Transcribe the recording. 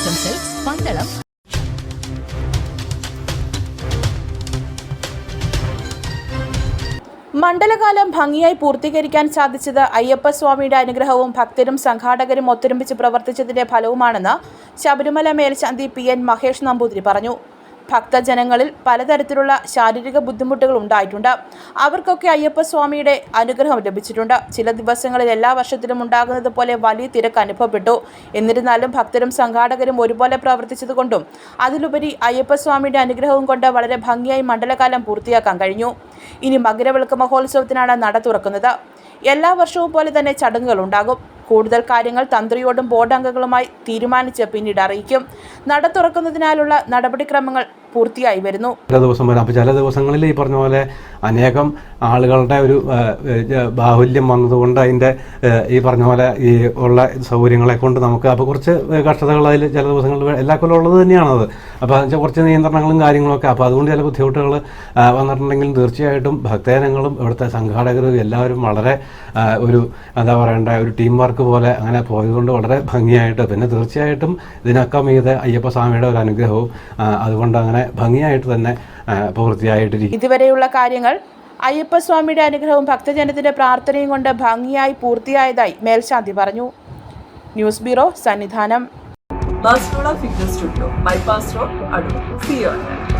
M Pandalam മണ്ഡലകാലം ഭംഗിയായി പൂർത്തീകരിക്കാൻ സാധിച്ചത് അയ്യപ്പസ്വാമിയുടെ അനുഗ്രഹവും ഭക്തരും സംഘാടകരും ഒത്തൊരുമിച്ച് പ്രവർത്തിച്ചതിന്റെ ഫലവുമാണെന്ന് ശബരിമല മേൽശാന്തി പി എൻ മഹേഷ് നമ്പൂതിരി പറഞ്ഞു. ഭക്തജനങ്ങളിൽ പലതരത്തിലുള്ള ശാരീരിക ബുദ്ധിമുട്ടുകൾ ഉണ്ടായിട്ടുണ്ട്. അവർക്കൊക്കെ അയ്യപ്പസ്വാമിയുടെ അനുഗ്രഹം ലഭിച്ചിട്ടുണ്ട്. ചില ദിവസങ്ങളിൽ എല്ലാ വർഷത്തിലും ഉണ്ടാകുന്നത് പോലെ വലിയ തിരക്ക് അനുഭവപ്പെട്ടു. എന്നിരുന്നാലും ഭക്തരും സംഘാടകരും ഒരുപോലെ പ്രവർത്തിച്ചതുകൊണ്ടും അതിലുപരി അയ്യപ്പസ്വാമിയുടെ അനുഗ്രഹവും കൊണ്ട് വളരെ ഭംഗിയായി മണ്ഡലകാലം പൂർത്തിയാക്കാൻ കഴിഞ്ഞു. ഇനി മകരവിളക്ക് മഹോത്സവത്തിനാണ് നട തുറക്കുന്നത്. എല്ലാ വർഷവും പോലെ തന്നെ ചടങ്ങുകൾ ഉണ്ടാകും. കൂടുതൽ കാര്യങ്ങൾ തന്ത്രിയോടും ബോർഡ് അംഗങ്ങളുമായി തീരുമാനിച്ച് പിന്നീട് അറിയിക്കും. നട തുറക്കുന്നതിനാലുള്ള നടപടിക്രമങ്ങൾ പൂർത്തിയായി വരുന്നു. ചില ദിവസം വരാം. അപ്പോൾ ചില ദിവസങ്ങളിൽ ഈ പറഞ്ഞ പോലെ അനേകം ആളുകളുടെ ഒരു ബാഹുല്യം വന്നതുകൊണ്ട് അതിന്റെ ഈ പറഞ്ഞ പോലെ ഈ ഉള്ള സൗകര്യങ്ങളെ കൊണ്ട് നമുക്ക് അപ്പോൾ കുറച്ച് കഷ്ടതകൾ അതിൽ ചില ദിവസങ്ങളിൽ എല്ലാ കൊല്ലം ഉള്ളത് തന്നെയാണത്. അപ്പോൾ അതിന് കുറച്ച് നിയന്ത്രണങ്ങളും കാര്യങ്ങളൊക്കെ. അപ്പോൾ അതുകൊണ്ട് ചില ബുദ്ധിമുട്ടുകൾ വന്നിട്ടുണ്ടെങ്കിൽ തീർച്ചയായിട്ടും ഭക്തജനങ്ങളും ഇവിടുത്തെ സംഘാടകരും എല്ലാവരും വളരെ ഒരു എന്താ പറയണ്ട ഒരു ടീം വർക്ക് പോലെ അങ്ങനെ പോയതുകൊണ്ട് വളരെ ഭംഗിയായിട്ട് പിന്നെ തീർച്ചയായിട്ടും ഇതിനൊക്കെ മീത അയ്യപ്പ സ്വാമിയുടെ ഒരു അനുഗ്രഹവും അതുകൊണ്ട് അങ്ങനെ ഭംഗിയായിട്ട് തന്നെ പൂർത്തിയായിട്ടിരിക്കും ഇതുവരെയുള്ള കാര്യങ്ങൾ അയ്യപ്പസ്വാമിയുടെ അനുഗ്രഹവും ഭക്തജനത്തിന്റെ പ്രാർത്ഥനയും കൊണ്ട് ഭംഗിയായി പൂർത്തിയായതായി മേൽശാന്തി പറഞ്ഞു. News bureau Sannidhanam. Barcelona fitness studio Bypass road on that.